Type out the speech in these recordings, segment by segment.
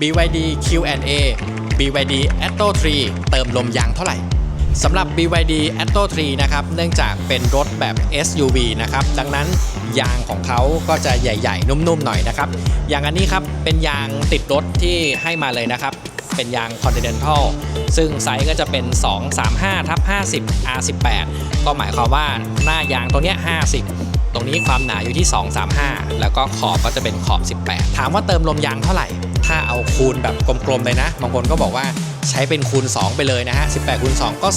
BYD Q&A BYD Atto 3 เติมลมยางเท่าไหร่สำหรับ BYD Atto 3 นะครับ เนื่องจากเป็นรถแบบ SUV นะครับ ดังนั้นยางของเขาก็จะใหญ่ ๆ นุ่ม ๆ หน่อยนะครับ อย่างอันนี้ครับ เป็นยางติดรถที่ให้มาเลยนะครับ เป็นยาง Continental ซึ่งไซส์ก็จะเป็น 235ทับ50 R18 ก็หมายความว่าหน้ายางตรงเนี้ย50 ตรงนี้ความหนาอยู่ที่ 235 แล้วก็ขอบก็จะเป็นขอบ 18 ถามว่าเติมลมยางเท่าไหร่ ถ้าเอาคูณแบบกลมๆเลยนะ บางคนก็บอกว่าใช้เป็นคูณ 2 ไปเลยนะฮะ 18คูณ2ก็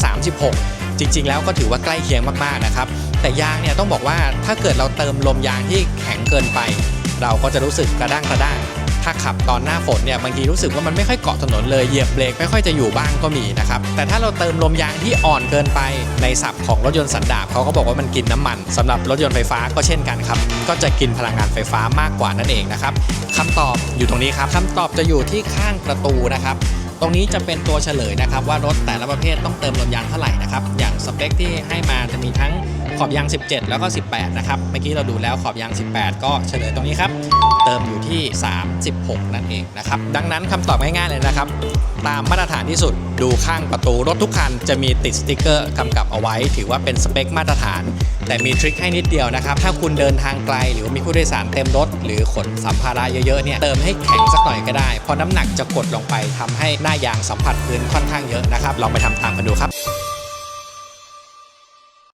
36จริงๆ แล้วก็ถือว่าใกล้เคียงมากๆ นะครับ แต่ยางเนี่ยต้องบอกว่าถ้าเกิดเราเติมลมยางที่แข็งเกินไป เราก็จะรู้สึกกระด้างกระด้าง ถ้าขับตอนหน้าฝนเนี่ยบางทีรู้สึกว่ามันไม่ค่อยเกาะถนนเลยเหยียบเบรกไม่ค่อยจะอยู่บ้างก็มีนะครับแต่ถ้าเราเติมลมยางที่อ่อนเกินไปในศัพท์ของรถยนต์สันดาปเขาก็บอกว่ามันกินน้ำมันสำหรับรถยนต์ไฟฟ้าก็เช่นกันครับก็จะกินพลังงานไฟฟ้ามากกว่านั่นเองนะครับคำตอบอยู่ตรงนี้ครับคำตอบจะอยู่ที่ข้างประตูนะครับตรงนี้จะเป็นตัวเฉลยนะครับว่ารถแต่ละประเภทต้องเติมลมยางเท่าไหร่นะครับอย่างสเปคที่ให้มาจะมีทั้ง อบยาง 17 แล้วก็ 18 นะครับ เมื่อกี้เราดูแล้วขอบยาง 18 ก็เฉลยตรงนี้ครับ เติมอยู่ที่ 36 นั่นเองนะครับ ดังนั้นคำตอบง่ายๆเลยนะครับ ตามมาตรฐานที่สุดดูข้างประตูรถทุกคันจะมีติดสติกเกอร์กำกับเอาไว้ ถือว่าเป็นสเปคมาตรฐาน แต่มีทริคให้นิดเดียวนะครับ ถ้าคุณเดินทางไกล หรือมีผู้โดยสารเต็มรถ หรือขนสัมภาระเยอะๆเนี่ยเติมให้แข็งสักหน่อยก็ได้ เพราะน้ำหนักจะกดลงไปทำให้หน้ายางสัมผัสพื้นค่อนข้างเยอะนะครับลองไปทำตามกันดูครับ